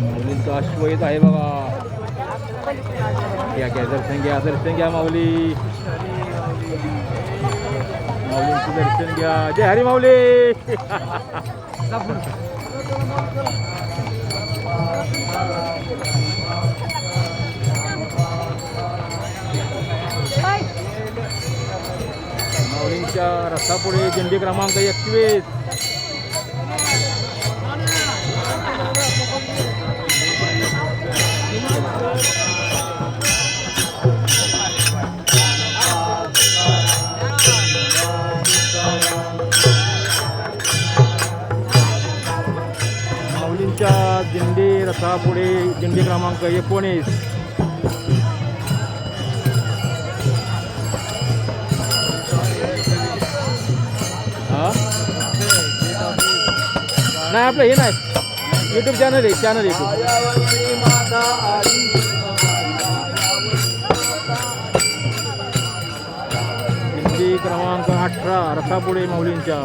माऊलींचा अश्वहित आहे बघा. या घ्या दर्शन घ्या दर्शन घ्या माऊली. माऊलींचं दर्शन घ्या. जय हरी माऊली. माऊलींच्या रथापुढे झेंडी क्रमांक एकवीस. माऊलींच्या दिंडी रथापुढे दिंडी क्रमांक एकोणीस. हा? नाही आपलं हे नाही. यूट्यूब चॅनल आहे चॅनल यूट्यूब दिंडी क्रमांक अठरा रथापुढे माऊलींच्या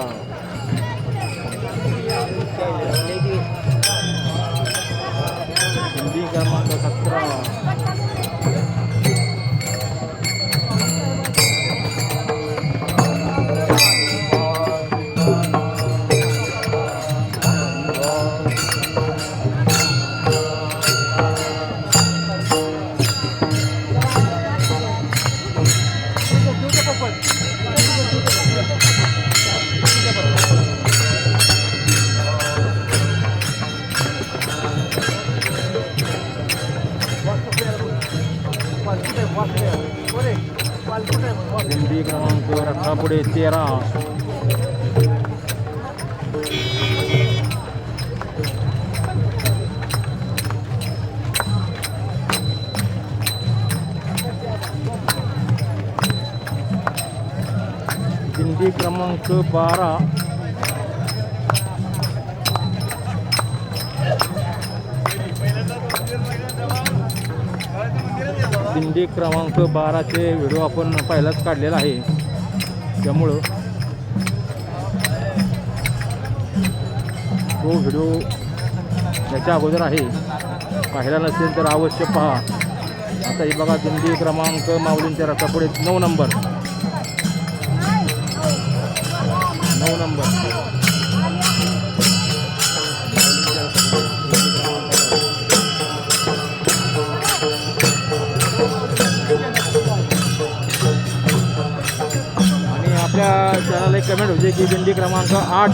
दिंडी क्रमांक रथापुढे तेरा दिंडी क्रमांक बारा दिंडी क्रमांक बाराचे व्हिडिओ आपण पहिलाच काढलेला आहे. त्यामुळं तो व्हिडिओ याच्या अगोदर आहे. पाहिला नसेल तर अवश्य पहा. आता ही बघा दिंडी क्रमांक माऊलींच्या रथापुढे नऊ नंबर. नऊ नंबर. आपल्या चॅनलला एक कमेंट होते की दिंडी क्रमांक आठ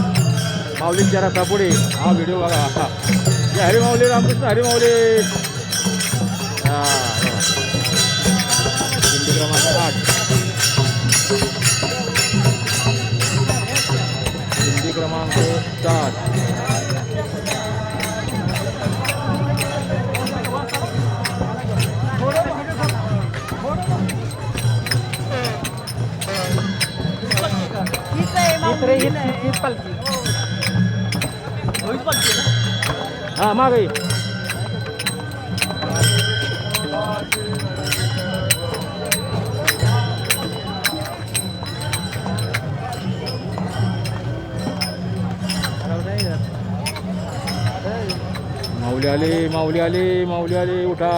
माऊलींच्या रथापुढे हा व्हिडिओ बघा. असा हरी माऊली रामकृष्ण हरी माऊली. हा दिंडी क्रमांक आठ. हा माग ये. माऊली आले माऊली आले माऊली आले उठा.